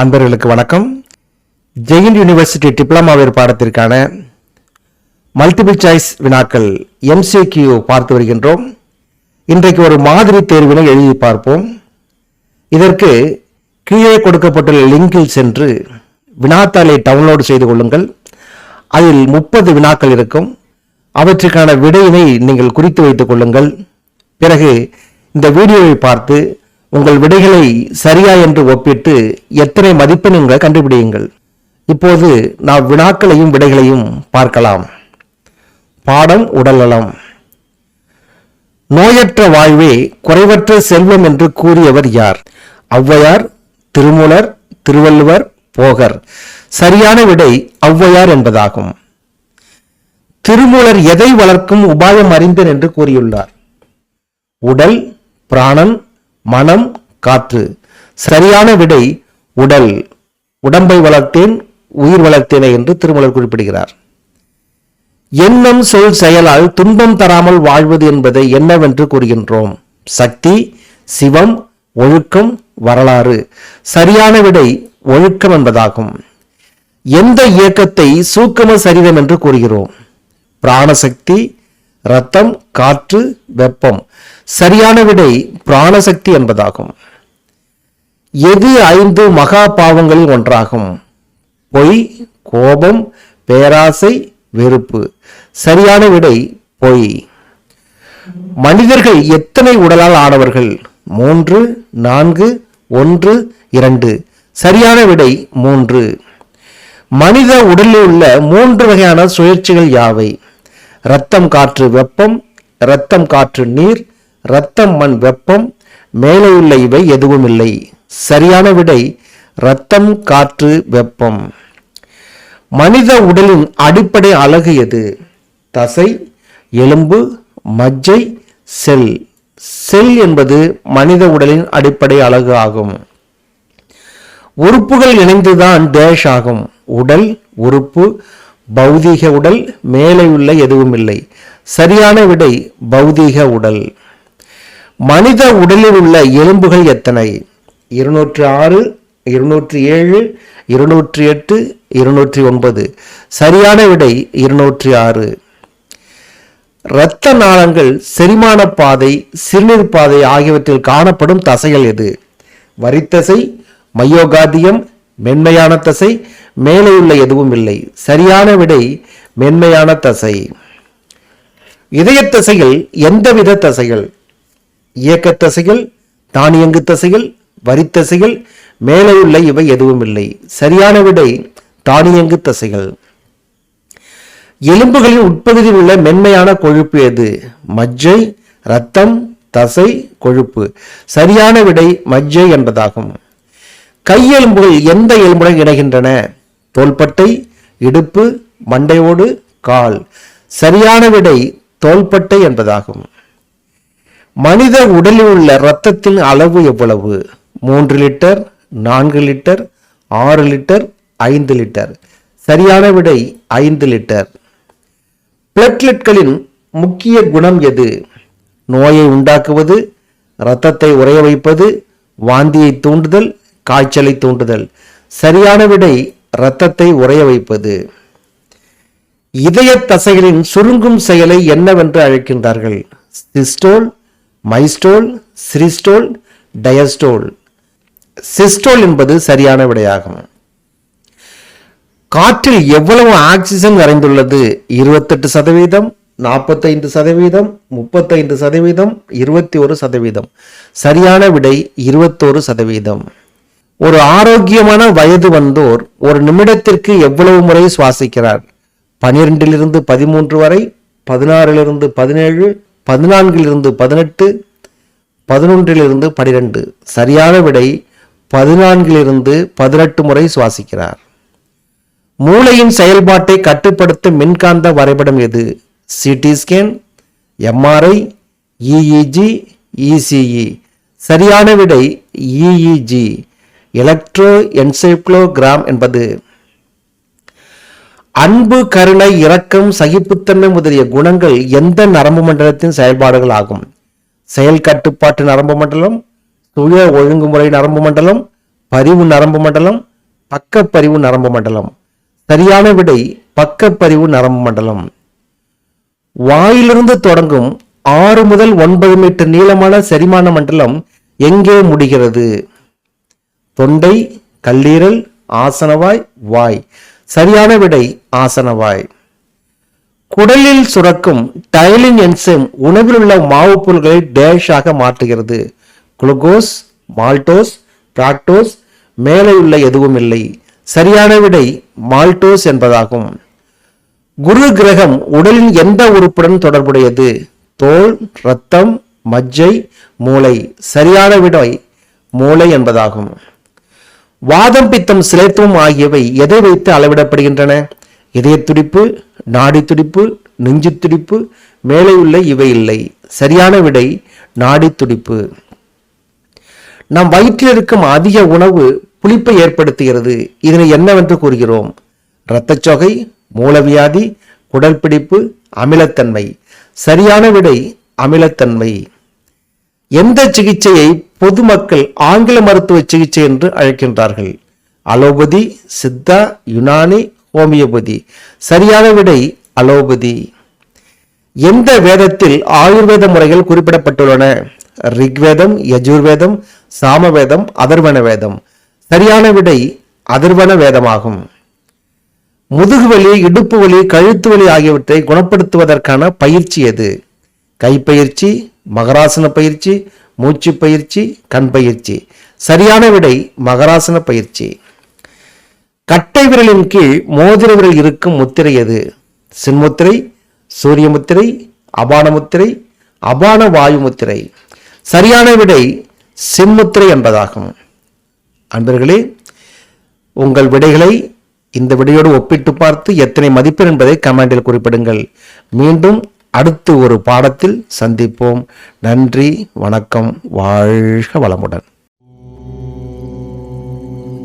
அன்பர்களுக்கு வணக்கம். ஜெயின் யூனிவர்சிட்டி டிப்ளமாவின் பாடத்திற்கான மல்டிபிள் சாய்ஸ் வினாக்கள் எம்சிக்யூ பார்த்து வருகின்றோம். இன்றைக்கு ஒரு மாதிரி தேர்வினை எழுதி பார்ப்போம். இதற்கு கீழே கொடுக்கப்பட்டுள்ள லிங்கில் சென்று வினாத்தாளை டவுன்லோடு செய்து கொள்ளுங்கள். அதில் முப்பது வினாக்கள் இருக்கும். அவற்றுக்கான விடையினை நீங்கள் குறித்து வைத்துக் கொள்ளுங்கள். பிறகு இந்த வீடியோவை பார்த்து உங்கள் விடைகளை சரியா என்று ஒப்பிட்டு எத்தனை மதிப்பெண்களை கண்டுபிடியுங்கள். இப்போது நாம் வினாக்களையும் விடைகளையும் பார்க்கலாம். பாடம் உடல்நலம். நோயற்ற வாழ்வே குறைவற்ற செல்வம் என்று கூறியவர் யார்? ஔவையார் திருமூலர் திருவள்ளுவர் போகர். சரியான விடை ஔவையார் என்பதாகும். திருமூலர் எதை வளர்க்கும் உபாயம் அறிந்தன் என்று கூறியுள்ளார். உடல் பிராணன் மனம் காற்று சரியான விடை உடல். உடம்பை வளர்த்தேன் உயிர் வளர்த்தேனே என்று திருமலர் குறிப்பிடுகிறார். எண்ணம் சொல் செயலால் துன்பம் தராமல் வாழ்வது என்பதை என்னவென்று கூறுகின்றோம். சக்தி சிவம் ஒழுக்கம் வரலாறு. சரியான விடை ஒழுக்கம் என்பதாகும். எந்த இயக்கத்தை சூக்கம சரீரம் என்று கூறுகிறோம்? பிராணசக்தி ரத்தம் காற்று வெப்பம். சரியான விடை பிராணசக்தி என்பதாகும். எது ஐந்து மகா பாவங்களில் ஒன்றாகும்? பொய் கோபம் பேராசை வெறுப்பு. சரியான விடை பொய். மனிதர்கள் எத்தனை உடலால் ஆனவர்கள்? மூன்று நான்கு ஒன்று இரண்டு. சரியான விடை மூன்று. மனித உடலில் உள்ள மூன்று வகையான சுழற்சிகள் யாவை? இரத்தம் காற்று வெப்பம். இரத்தம் காற்று நீர். இரத்தம் மண் வெப்பம் மேலே உள்ள இவை எதுவும் இல்லை. சரியான விடை இரத்தம் காற்று வெப்பம். மனித உடலின் அடிப்படை அழகு எது? தசை எலும்பு மஜ்ஜை செல். செல் என்பது மனித உடலின் அடிப்படை அழகு ஆகும். உறுப்புகள் இணைந்துதான் டேஷ் ஆகும். உடல் உறுப்பு பௌதீக உடல் மேலே உள்ள எதுவும் இல்லை. சரியான விடை பௌதீக உடல். மனித உடலில் உள்ள எலும்புகள் எத்தனை? இருநூற்று ஆறு இருநூற்றி ஏழு இருநூற்றி எட்டு இருநூற்றி ஒன்பது. சரியான விடை இருநூற்றி ஆறு. இரத்த நாளங்கள் செரிமான பாதை சிறுநீர் பாதை ஆகியவற்றில் காணப்படும் தசைகள் எது? வரித்தசை மையோகாதியம் மென்மையான தசை மேலே உள்ள எதுவும் இல்லை. சரியான விடை மென்மையான தசை. இதய தசைகள் எந்தவித தசைகள்? இயக்கத்தசைகள் தானியங்கு தசைகள் வரித்தசைகள் மேலே உள்ள இவை எதுவும் இல்லை. சரியான விடை தானியங்கு தசைகள். எலும்புகளின் உட்பகுதியில் உள்ள மென்மையான கொழுப்பு எது? மஜ்ஜை ரத்தம் தசை கொழுப்பு. சரியான விடை மஜ்ஜை என்பதாகும். கையெலும்புகள் எந்த எலும்புடன் இணைகின்றன? தோள்பட்டை இடுப்பு மண்டையோடு கால். சரியான விடை தோள்பட்டை என்பதாகும். மனித உடலில் உள்ள இரத்தத்தின் அளவு எவ்வளவு? மூன்று லிட்டர் நான்கு லிட்டர் ஆறு லிட்டர் ஐந்து லிட்டர். சரியான விடை ஐந்து லிட்டர். பிளட்லெட்களின் முக்கிய குணம் எது? நோயை உண்டாக்குவது இரத்தத்தை உறைய வைப்பது வாந்தியை தூண்டுதல் காய்ச்சலை தூண்டுதல். சரியான விடை இரத்தத்தை உறைய வைப்பது. இதய தசைகளின் சுருங்கும் செயலை என்னவென்று அழைக்கின்றார்கள்? சிஸ்டோல் மைஸ்டோல் சிரிஸ்டோல் டயஸ்டோல். சிஸ்டோல் என்பது சரியான விடையாகும். காற்றில் எவ்வளவு ஆக்சிஜன் நிறைந்துள்ளது? இருபத்தெட்டு சதவீதம் நாற்பத்தைந்து சதவீதம் முப்பத்தைந்து சதவீதம் இருபத்தி ஒரு சதவீதம். சரியான விடை இருபத்தோரு சதவீதம். ஒரு ஆரோக்கியமான வயது வந்தோர் ஒரு நிமிடத்திற்கு எவ்வளவு முறை சுவாசிக்கிறார்? பனிரெண்டிலிருந்து பதிமூன்று வரை பதினாறிலிருந்து பதினேழு பதினான்கிலிருந்து பதினெட்டு பதினொன்றிலிருந்து பனிரெண்டு. சரியான விடை பதினான்கிலிருந்து பதினெட்டு முறை சுவாசிக்கிறார். மூளையின் செயல்பாட்டை கட்டுப்படுத்தும் மின்காந்த வரைபடம் எது? CT scan MRI EEG ECE சரியான விடை இஇஜி எலக்ட்ரோ என்சைக்ளோகிராம் என்பது அன்பு கருணை இரக்கம் சகிப்புத்தன்மை முதலிய குணங்கள் எந்த நரம்பு மண்டலத்தின் செயல்பாடுகள் ஆகும் செயல் கட்டுப்பாட்டு நரம்பு மண்டலம் சுய ஒழுங்குமுறை நரம்பு மண்டலம் பரிவு நரம்பு மண்டலம் பக்கப்பரிவு நரம்பு மண்டலம். சரியான விடை பக்கப்பரிவு நரம்பு மண்டலம். வாயிலிருந்து தொடங்கும் ஆறு முதல் ஒன்பது மீட்டர் நீளமான செரிமான மண்டலம் எங்கே முடிகிறது? தொண்டை கல்லீரல் ஆசனவாய் வாய். சரியான விடை ஆசனவாய். குடலில் சுரக்கும் டைலின் என்சைம் உணவில் உள்ள மாவு பொருள்களை டேஷாக மாற்றுகிறது. குளுக்கோஸ் மால்டோஸ் பிராக்டோஸ் மேலே உள்ள எதுவும் இல்லை. சரியான விடை மால்டோஸ் என்பதாகும். குரு கிரகம் உடலின் எந்த உறுப்புடன் தொடர்புடையது? தோல் இரத்தம் மஜ்ஜை மூளை. சரியான விடை மூளை என்பதாகும். வாதம் பித்தம் சிலைத்துவம் ஆகியவை எதை வைத்து அளவிடப்படுகின்றன? இதய துடிப்பு நாடி துடிப்பு நெஞ்சு துடிப்பு மேலே உள்ள இவை இல்லை. சரியான விடை நாடி துடிப்பு. நம் வயிற்றில் இருக்கும் அதிக உணவு புளிப்பை ஏற்படுத்துகிறது. இதனை என்னவென்று கூறுகிறோம்? இரத்தச்சொகை மூலவியாதி குடல் பிடிப்பு அமிலத்தன்மை. சரியான விடை அமிலத்தன்மை. எந்த சிகிச்சையை பொதுமக்கள் ஆங்கில மருத்துவ சிகிச்சை என்று அழைக்கின்றார்கள். Allopathy Siddha Unani homeopathy. சரியான விடை அலோபதி. எந்த வேதத்தில் ஆயுர்வேத முறைகள் குறிப்பிடப்பட்டுள்ளன? ரிக்வேதம் யஜுர்வேதம் சாமவேதம் அதர்வன வேதம். சரியான விடை அதர்வன வேதமாகும். முதுகுவலி இடுப்பு வலி கழுத்து வலி ஆகியவற்றை குணப்படுத்துவதற்கான பயிற்சி எது? கைப்பயிற்சி மகராசன பயிற்சி மூச்சு பயிற்சி கண் பயிற்சி. சரியான விடை மகராசன பயிற்சி. கட்டை விரலின் கீழ் மோதிர விரல் இருக்கும் முத்திரை எது? சின்முத்திரை சூரிய முத்திரை அபான முத்திரை அபான வாயு முத்திரை. சரியான விடை சின்முத்திரை என்பதாகும். அன்பர்களே உங்கள் விடைகளை இந்த விடையோடு ஒப்பிட்டு பார்த்து எத்தனை மதிப்பெண் என்பதை கமெண்டில் குறிப்பிடுங்கள். மீண்டும் அடுத்து ஒரு பாடத்தில் சந்திப்போம். நன்றி வணக்கம் வாழ்க வளமுடன்.